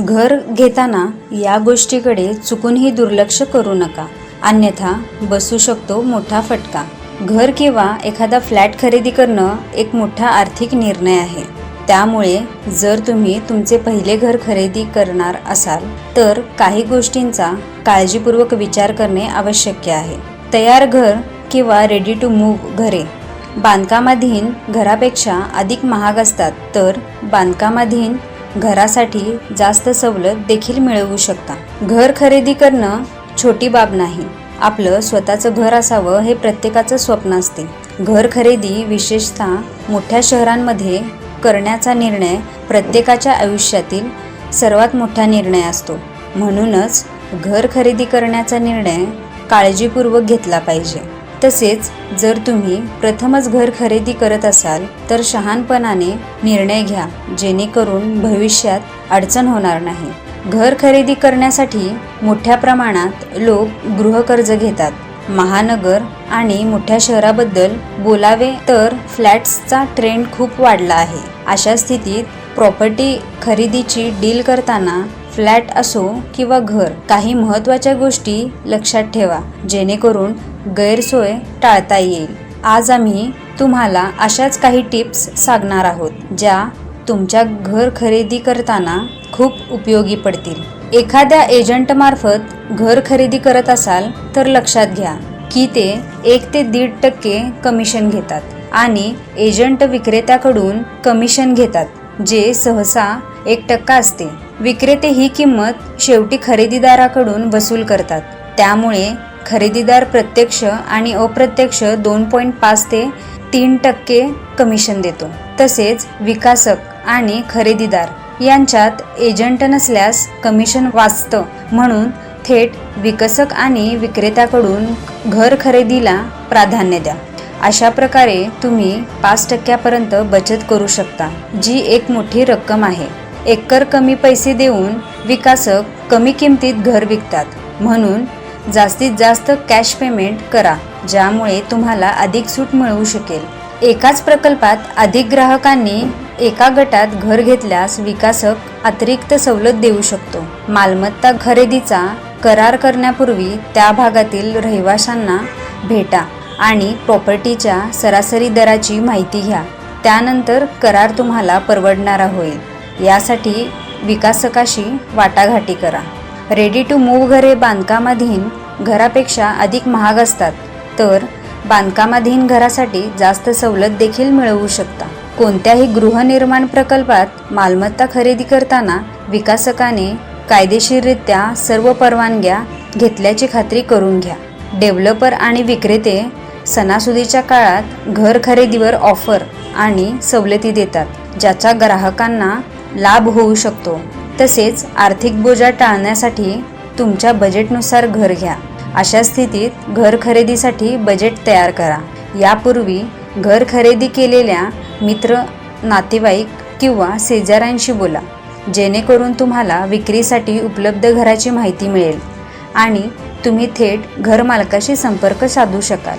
घर घेताना या गोष्टीकडे चुकूनही दुर्लक्ष करू नका. अन्यथा बसू शकतो मोठा फटका. घर किंवा एखादा फ्लॅट खरेदी करणं एक मोठा आर्थिक निर्णय आहे. त्यामुळे जर तुम्ही तुमचे पहिले घर खरेदी करणार असाल तर काही गोष्टींचा काळजीपूर्वक विचार करणे आवश्यक आहे. तयार घर किंवा रेडी टू मूव्ह घरे. बांधकामाधीन घरापेक्षा अधिक महाग असतात तर बांधकामाधीन घरासाठी जास्त सवलत देखील मिळवू शकता. घर खरेदी करणं छोटी बाब नाही. आपलं स्वतःचं घर असावं हे प्रत्येकाचं स्वप्न असते. घर खरेदी विशेषतः मोठ्या शहरांमध्ये करण्याचा निर्णय प्रत्येकाच्या आयुष्यातील सर्वात मोठा निर्णय असतो. म्हणूनच घर खरेदी करण्याचा निर्णय काळजीपूर्वक घेतला पाहिजे. तसेच जर तुम्ही प्रथमच घर खरेदी करत असाल तर शहाणपणाने निर्णय घ्या जेणेकरून भविष्यात अडचण होणार नाही. घर खरेदी करण्यासाठी मोठ्या प्रमाणात लोक गृहकर्ज घेतात. महानगर आणि मोठ्या शहराबद्दल बोलावे तर फ्लॅट्सचा ट्रेंड खूप वाढला आहे. अशा स्थितीत प्रॉपर्टी खरेदीची डील करताना फ्लॅट असो किंवा घर काही महत्त्वाच्या गोष्टी लक्षात ठेवा जेणेकरून गैरसोय टाळता येईल. आज आम्ही तुम्हाला अशाच काही टिप्स सांगणार आहोत ज्या तुमच्या घर खरेदी करताना खूप उपयोगी पडतील. एखाद्या एजंटमार्फत घर खरेदी करत असाल तर लक्षात घ्या की ते एक ते दीड टक्के कमिशन घेतात आणि एजंट विक्रेत्याकडून कमिशन घेतात जे सहसा एक टक्का असते. विक्रेते ही किंमत शेवटी खरेदीदाराकडून वसूल करतात. त्यामुळे खरेदीदार प्रत्यक्ष आणि अप्रत्यक्ष दोन पॉईंट पाच ते तीन टक्के कमिशन देतो. तसेच विकासक आणि खरेदीदार यांच्यात एजंट नसल्यास कमिशन वाचतं म्हणून थेट विकसक आणि विक्रेत्याकडून घर खरेदीला प्राधान्य द्या. अशा प्रकारे तुम्ही पाच टक्क्यापर्यंत बचत करू शकता जी एक मोठी रक्कम आहे. एकर कमी पैसे देऊन विकासक कमी किमतीत घर विकतात. म्हणून जास्तीत जास्त कॅश पेमेंट करा ज्यामुळे तुम्हाला अधिक सूट मिळू शकेल. एकाच प्रकल्पात अधिक ग्राहकांनी एका गटात घर घेतल्यास विकासक अतिरिक्त सवलत देऊ शकतो. मालमत्ता खरेदीचा करार करण्यापूर्वी त्या भागातील रहिवाशांना भेटा आणि प्रॉपर्टीच्या सरासरी दराची माहिती घ्या. त्यानंतर करार तुम्हाला परवडणारा होईल. यासाठी विकासकाशी वाटाघाटी करा. रेडी टू मूव्ह घरे बांधकामाधीन घरापेक्षा अधिक महाग असतात तर बांधकामाधीन घरासाठी जास्त सवलत देखील मिळवू शकता. कोणत्याही गृहनिर्माण प्रकल्पात मालमत्ता खरेदी करताना विकासकाने कायदेशीररित्या सर्व परवानग्या घेतल्याची खात्री करून घ्या. डेव्हलपर आणि विक्रेते सणासुदीच्या काळात घर खरेदीवर ऑफर आणि सवलती देतात ज्याचा ग्राहकांना लाभ होऊ शकतो. तसेच आर्थिक बोजा टाळण्यासाठी तुमच्या बजेटनुसार घर घ्या. अशा स्थितीत घर खरेदीसाठी बजेट तयार करा. यापूर्वी घर खरेदी केलेल्या मित्र नातेवाईक किंवा शेजाऱ्यांशी बोला. जेणेकरून तुम्हाला विक्रीसाठी उपलब्ध घराची माहिती मिळेल आणि तुम्ही थेट घरमालकाशी संपर्क साधू शकाल.